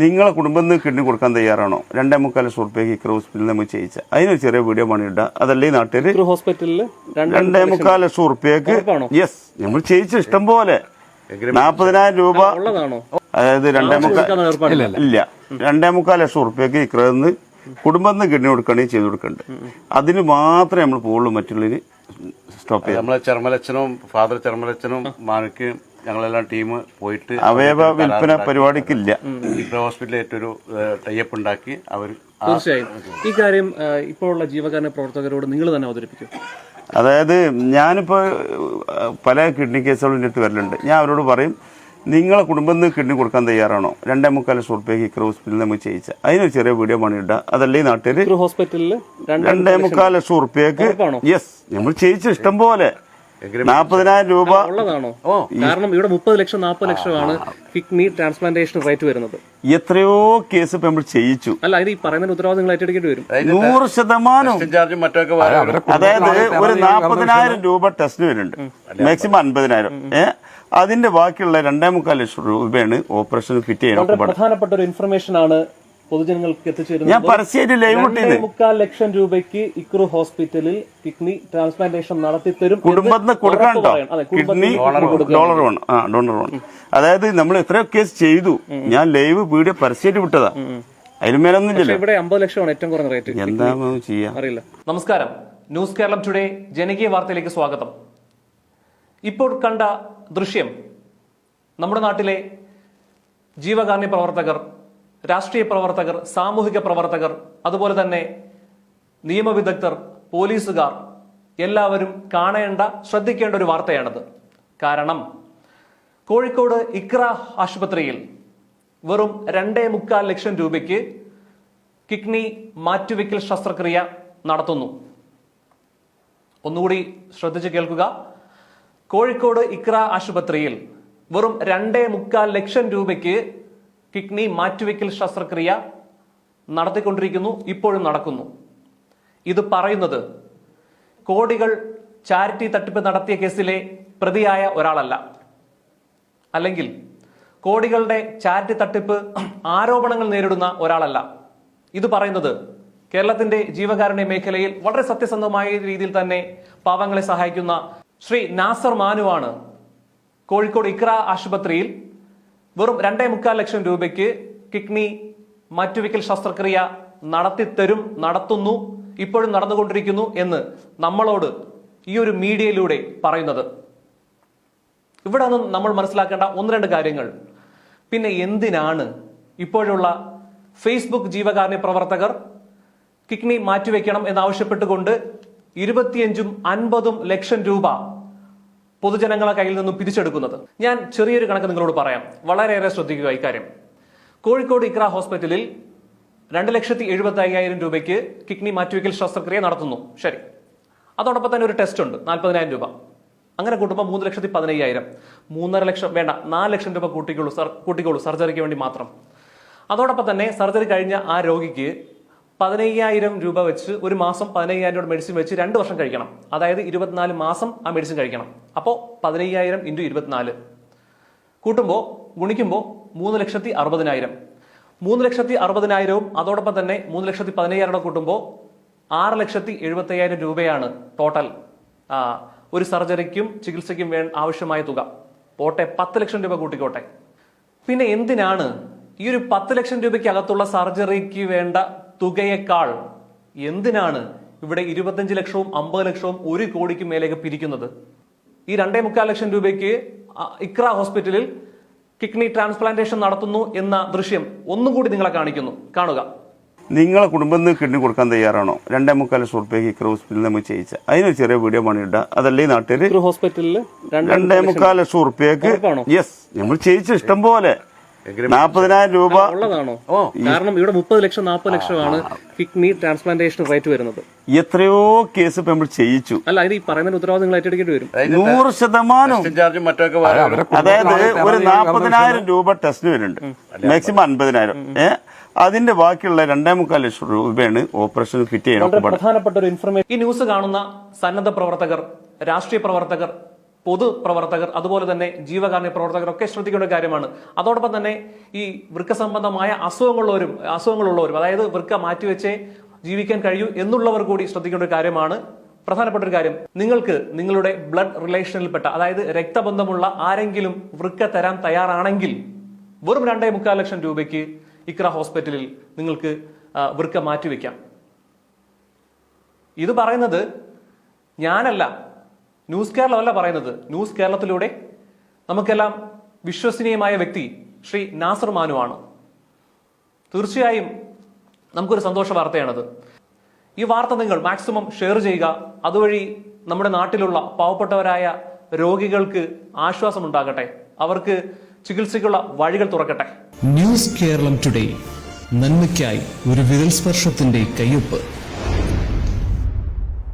നിങ്ങളെ കുടുംബം കിഡ്നി കൊടുക്കാൻ തയ്യാറാണോ? രണ്ടേ മുക്കാൽ ലക്ഷം റുപ്യക്ക് ഇക്ര ഹോസ്പിറ്റലിൽ നമ്മൾ ചെയ്യിച്ച. അതിനൊരു ചെറിയ വീഡിയോ പണിയിട്ട. അതല്ലേ നാട്ടിൽ ഹോസ്പിറ്റലിൽ രണ്ട് മുക്കാൽ ലക്ഷം റുപ്യക്ക് യെസ് നമ്മൾ ചെയ്യിച്ച ഇഷ്ടം പോലെ. നാൽപ്പതിനായിരം രൂപ. ഉള്ളതാണോ? അതായത് രണ്ടേ മുക്കാൽ ഇല്ല രണ്ടേ മുക്കാൽ ലക്ഷം റുപ്യക്ക് ഇക്രന്ന് കുടുംബത്തിന് കിഡ്നി കൊടുക്കുകയാണെങ്കിൽ ചെയ്ത് കൊടുക്കണ്ട്. അതിന് മാത്രമേ നമ്മൾ പോകുള്ളൂ മറ്റുള്ളതിന് സ്റ്റോപ്പ് ചെയ്യാം നമ്മളെ ചെറുമലച്ചനും ഫാദർ ചെറുമലച്ചനും മാനയ്ക്ക് ഞങ്ങളെല്ലാം ടീം പോയിട്ട് അവയവ വിൽപ്പന പരിപാടിക്കില്ല. ഹോസ്പിറ്റലായിട്ടൊരു ടൈപ്പ് ഉണ്ടാക്കി അവർ തീർച്ചയായും. ഈ കാര്യം ഇപ്പോഴുള്ള ജീവകാരണ പ്രവർത്തകരോട് നിങ്ങൾ തന്നെ അവതരിപ്പിക്കും. അതായത് ഞാനിപ്പോൾ പല കിഡ്നി കേസുകളും എന്റെ അടുത്ത് വരലുണ്ട്. ഞാൻ അവരോട് പറയും നിങ്ങളെ കുടുംബത്തിന് കിഡ്നി കൊടുക്കാൻ തയ്യാറാണോ? രണ്ടേ മുക്കാൽ സുഹൃത്തേക്ക് ഇക്കറ ഇക്ര ഹോസ്പിറ്റലിൽ നമുക്ക് ചെയ്യിച്ച. അതിനൊരു ചെറിയ വീഡിയോ പണിയിട്ട അതല്ലേ നാട്ടിൽ ഹോസ്പിറ്റലിൽ രണ്ട് മുക്കാൽ ലക്ഷം യെസ് നമ്മൾ ചെയ്യിച്ച ഇഷ്ടം പോലെ. നാൽപ്പതിനായിരം രൂപ. ഉള്ളതാണോ? ഓ കാരണം ഇവിടെ മുപ്പത് ലക്ഷം നാൽപ്പത് ലക്ഷമാണ് കിഡ്നി ട്രാൻസ്പ്ലാന്റേഷൻ റേറ്റ് വരുന്നത്. എത്രയോ കേസ് ഇപ്പൊ നമ്മൾ ചെയ്യിച്ചു. അല്ല ഇത് ഈ പറയുന്ന ഉത്തരവാദിത്തം നിങ്ങൾ ഏറ്റെടുക്കേണ്ടി വരും. നൂറ് ശതമാനം ചാർജും മറ്റൊക്കെ വേറെ അതായത് ഒരു നാൽപ്പതിനായിരം രൂപ ടെസ്റ്റിന് വരുന്നുണ്ട്. മാക്സിമം അൻപതിനായിരം. ഏ? അതിന്റെ ബാക്കിയുള്ള രണ്ടേ മുക്കാൽ ലക്ഷം രൂപയാണ് ഓപ്പറേഷൻ ഫിറ്റ് ചെയ്യുന്നത് പ്രധാനപ്പെട്ട ഒരു ഇൻഫർമേഷൻ ആണ് പൊതുജനങ്ങൾക്ക് എത്തിച്ചേരുന്നത് ഞാൻ പരസ്യമായിട്ട് ലൈവ് മുക്കാൽ ലക്ഷം രൂപയ്ക്ക് ഇക്രു ഹോസ്പിറ്റലിൽ കിഡ്നി ട്രാൻസ്പ്ലാന്റേഷൻ നടത്തി തരും കുടുംബത്തിന് കൊടുക്കാൻ കേട്ടോ. കിഡ്നി ഡോളർ വേണം ആ ഡോണർ വേണം അതായത് നമ്മൾ എത്രയോ കേസ് ചെയ്തു. ഞാൻ ലൈവ് വീഡിയോ പരസ്യമായിട്ട് വിട്ടതാ. അതിന് മേലൊന്നും ഇല്ലല്ലോ ഇവിടെ അമ്പത് ലക്ഷമാണ് ഏറ്റവും കുറഞ്ഞ റേറ്റ് എന്താ ചെയ്യാ? അറിയില്ല. നമസ്കാരം. ന്യൂസ് കേരളം ടുഡേ ജനകീയ വാർത്തയിലേക്ക് സ്വാഗതം. ഇപ്പോൾ കണ്ട ദൃശ്യം നമ്മുടെ നാട്ടിലെ ജീവകാരുണ്യ പ്രവർത്തകർ രാഷ്ട്രീയ പ്രവർത്തകർ സാമൂഹിക പ്രവർത്തകർ അതുപോലെ തന്നെ നിയമവിദഗ്ധർ പോലീസുകാർ എല്ലാവരും കാണേണ്ട ശ്രദ്ധിക്കേണ്ട ഒരു വാർത്തയാണത്. കാരണം കോഴിക്കോട് ഇക്ര ആശുപത്രിയിൽ വെറും രണ്ടേ മുക്കാൽ ലക്ഷം രൂപയ്ക്ക് കിഡ്നി മാറ്റുവെക്കൽ ശസ്ത്രക്രിയ നടത്തുന്നു. ഒന്നുകൂടി ശ്രദ്ധിച്ചു കേൾക്കുക. കോഴിക്കോട് ഇക്ര ആശുപത്രിയിൽ വെറും രണ്ടേ മുക്കാൽ ലക്ഷം രൂപയ്ക്ക് കിഡ്നി മാറ്റിവെക്കൽ ശസ്ത്രക്രിയ നടത്തിക്കൊണ്ടിരിക്കുന്നു ഇപ്പോഴും നടക്കുന്നു. ഇത് പറയുന്നത് കോടികൾ ചാരിറ്റി തട്ടിപ്പ് നടത്തിയ കേസിലെ പ്രതിയായ ഒരാളല്ല. അല്ലെങ്കിൽ കോടികളുടെ ചാരിറ്റി തട്ടിപ്പ് ആരോപണങ്ങൾ നേരിടുന്ന ഒരാളല്ല. ഇത് പറയുന്നത് കേരളത്തിന്റെ ജീവകാരുണ്യ മേഖലയിൽ വളരെ സത്യസന്ധമായ രീതിയിൽ തന്നെ പാവങ്ങളെ സഹായിക്കുന്ന ശ്രീ നാസർ മാനുവാണ് കോഴിക്കോട് ഇക്ര ആശുപത്രിയിൽ വെറും രണ്ടേ മുക്കാൽ ലക്ഷം രൂപയ്ക്ക് കിഡ്നി മാറ്റുവയ്ക്കൽ ശസ്ത്രക്രിയ നടത്തിത്തരും നടത്തുന്നു ഇപ്പോഴും നടന്നുകൊണ്ടിരിക്കുന്നു എന്ന് നമ്മളോട് ഈ ഒരു മീഡിയയിലൂടെ പറയുന്നത്. ഇവിടെ നിന്ന് നമ്മൾ മനസ്സിലാക്കേണ്ട ഒന്ന് രണ്ട് കാര്യങ്ങൾ. പിന്നെ എന്തിനാണ് ഇപ്പോഴുള്ള ഫേസ്ബുക്ക് ജീവകാരുണ്യ പ്രവർത്തകർ കിഡ്നി മാറ്റിവെക്കണം എന്നാവശ്യപ്പെട്ടുകൊണ്ട് ഇരുപത്തിയഞ്ചും അൻപതും ലക്ഷം രൂപ പൊതുജനങ്ങളെ കയ്യിൽ നിന്നും പിരിച്ചെടുക്കുന്നത്. ഞാൻ ചെറിയൊരു കണക്ക് നിങ്ങളോട് പറയാം. വളരെയേറെ ശ്രദ്ധിക്കുക ഇക്കാര്യം. കോഴിക്കോട് ഇക്ര ഹോസ്പിറ്റലിൽ രണ്ട് ലക്ഷത്തി എഴുപത്തി അയ്യായിരം രൂപയ്ക്ക് കിഡ്നി മാറ്റിവെക്കൽ ശസ്ത്രക്രിയ നടത്തുന്നു. ശരി. അതോടൊപ്പം തന്നെ ഒരു ടെസ്റ്റ് ഉണ്ട്. നാൽപ്പതിനായിരം രൂപ. അങ്ങനെ കൂട്ടുമ്പോൾ മൂന്ന് ലക്ഷത്തി പതിനയ്യായിരം മൂന്നര ലക്ഷം വേണ്ട നാല് ലക്ഷം രൂപ കൂട്ടിക്കോളൂ സർ കൂട്ടിക്കോളൂ സർജറിക്ക് വേണ്ടി മാത്രം. അതോടൊപ്പം തന്നെ സർജറി കഴിഞ്ഞ ആ രോഗിക്ക് പതിനയ്യായിരം രൂപ വെച്ച് ഒരു മാസം പതിനയ്യായിരം രൂപ മെഡിസിൻ വെച്ച് രണ്ട് വർഷം കഴിക്കണം. അതായത് ഇരുപത്തിനാല് മാസം ആ മെഡിസിൻ കഴിക്കണം. അപ്പോൾ പതിനയ്യായിരം ഇന്റു ഇരുപത്തിനാല്. കൂട്ടുമ്പോൾ ഗുണിക്കുമ്പോൾ മൂന്ന് ലക്ഷത്തി അറുപതിനായിരം. മൂന്ന് ലക്ഷത്തി അറുപതിനായിരവും അതോടൊപ്പം തന്നെ മൂന്ന് ലക്ഷത്തി പതിനയ്യായിരം കൂടെ കൂട്ടുമ്പോൾ ആറ് ലക്ഷത്തി എഴുപത്തയ്യായിരം രൂപയാണ് ടോട്ടൽ ഒരു സർജറിക്കും ചികിത്സയ്ക്കും വേണ്ട ആവശ്യമായ തുക. പോട്ടെ പത്ത് ലക്ഷം രൂപ കൂട്ടിക്കോട്ടെ. പിന്നെ എന്തിനാണ് ഈ ഒരു പത്ത് ലക്ഷം രൂപയ്ക്ക് അകത്തുള്ള സർജറിക്ക് വേണ്ട തുകയേക്കാൾ എന്തിനാണ് ഇവിടെ ഇരുപത്തഞ്ച് ലക്ഷവും അമ്പത് ലക്ഷവും ഒരു കോടിക്ക് മേലേക്ക് പിരിക്കുന്നത്? ഈ രണ്ടേ മുക്കാൽ ലക്ഷം രൂപയ്ക്ക് ഇക്ര ഹോസ്പിറ്റലിൽ കിഡ്നി ട്രാൻസ്പ്ലാന്റേഷൻ നടത്തുന്നു എന്ന ദൃശ്യം ഒന്നും കൂടി നിങ്ങളെ കാണിക്കുന്നു. കാണുക. നിങ്ങളെ കുടുംബത്തിന് കിഡ്നി കൊടുക്കാൻ തയ്യാറാണോ? രണ്ടേ മുക്കാൽ ലക്ഷം റുപ്യക്ക് ഇക്ര ഹോസ്പിറ്റലിൽ നമ്മൾ ചെയ്യിച്ച. അതിനൊരു ചെറിയ വീഡിയോ പണിയിട്ട അതല്ലേ നാട്ടിൽ? ഹോസ്പിറ്റലിൽ രണ്ട് മുക്കാൽ ലക്ഷം റുപ്യക്ക്? യെസ് നമ്മൾ ചെയ്യിച്ച ഇഷ്ടം പോലെ. നാൽപ്പതിനായിരം രൂപ. ഉള്ളതാണോ? കാരണം ഇവിടെ മുപ്പത് ലക്ഷം നാൽപ്പത് ലക്ഷമാണ് കിഡ്നി ട്രാൻസ്പ്ലാന്റേഷൻ റേറ്റ് വരുന്നത്. എത്രയോ കേസ് ഇപ്പൊ നമ്മൾ ചെയ്യിച്ചു. അല്ല ഇത് ഈ പറയുന്ന ഉത്തരവാദിത്തം നിങ്ങൾ ഏറ്റെടുക്കേണ്ടി വരും. നൂറ് ശതമാനം. ചാർജും മറ്റൊക്കെ വേറെ അതായത് ഒരു നാൽപ്പതിനായിരം രൂപ ടെസ്റ്റിന് വരുന്നുണ്ട്. മാക്സിമം അൻപതിനായിരം. ഏ? അതിന്റെ ബാക്കിയുള്ള രണ്ടേ മുക്കാൽ ലക്ഷം രൂപയാണ് ഓപ്പറേഷൻ ഫിറ്റ് ചെയ്യുന്നത് പ്രധാനപ്പെട്ട ഒരു ഇൻഫർമേഷൻ ഈ ന്യൂസ് കാണുന്ന സന്നദ്ധ പ്രവർത്തകർ രാഷ്ട്രീയ പ്രവർത്തകർ പൊതുപ്രവർത്തകർ അതുപോലെ തന്നെ ജീവകാരുണ്യ പ്രവർത്തകരൊക്കെ ശ്രദ്ധിക്കേണ്ട കാര്യമാണ്. അതോടൊപ്പം തന്നെ ഈ വൃക്ക സംബന്ധമായ അസുഖങ്ങളുള്ളവരും അസുഖങ്ങളുള്ളവരും അതായത് വൃക്ക മാറ്റിവെച്ചേ ജീവിക്കാൻ കഴിയൂ എന്നുള്ളവർ കൂടി ശ്രദ്ധിക്കേണ്ട ഒരു കാര്യമാണ്. പ്രധാനപ്പെട്ട ഒരു കാര്യം നിങ്ങൾക്ക് നിങ്ങളുടെ ബ്ലഡ് റിലേഷനിൽപ്പെട്ട അതായത് രക്തബന്ധമുള്ള ആരെങ്കിലും വൃക്ക തരാൻ തയ്യാറാണെങ്കിൽ വെറും രണ്ടേ മുക്കാൽ ലക്ഷം രൂപയ്ക്ക് ഇക്ര ഹോസ്പിറ്റലിൽ നിങ്ങൾക്ക് വൃക്ക മാറ്റിവെക്കാം. ഇത് പറയുന്നത് ഞാനല്ല ന്യൂസ് കേരളമല്ല പറയുന്നത്. ന്യൂസ് കേരളത്തിലൂടെ നമുക്കെല്ലാം വിശ്വസനീയമായ വ്യക്തി ശ്രീ നാസർ മാനു ആണ്. തീർച്ചയായും നമുക്കൊരു സന്തോഷ വാർത്തയാണത്. ഈ വാർത്ത നിങ്ങൾ മാക്സിമം ഷെയർ ചെയ്യുക. അതുവഴി നമ്മുടെ നാട്ടിലുള്ള പാവപ്പെട്ടവരായ രോഗികൾക്ക് ആശ്വാസം ഉണ്ടാകട്ടെ. അവർക്ക് ചികിത്സയ്ക്കുള്ള വഴികൾ തുറക്കട്ടെ. News Keralam today. നന്മയ്ക്കായി ഒരു വിരൽ സ്പർശത്തിന്റെ കയ്യൊപ്പ്.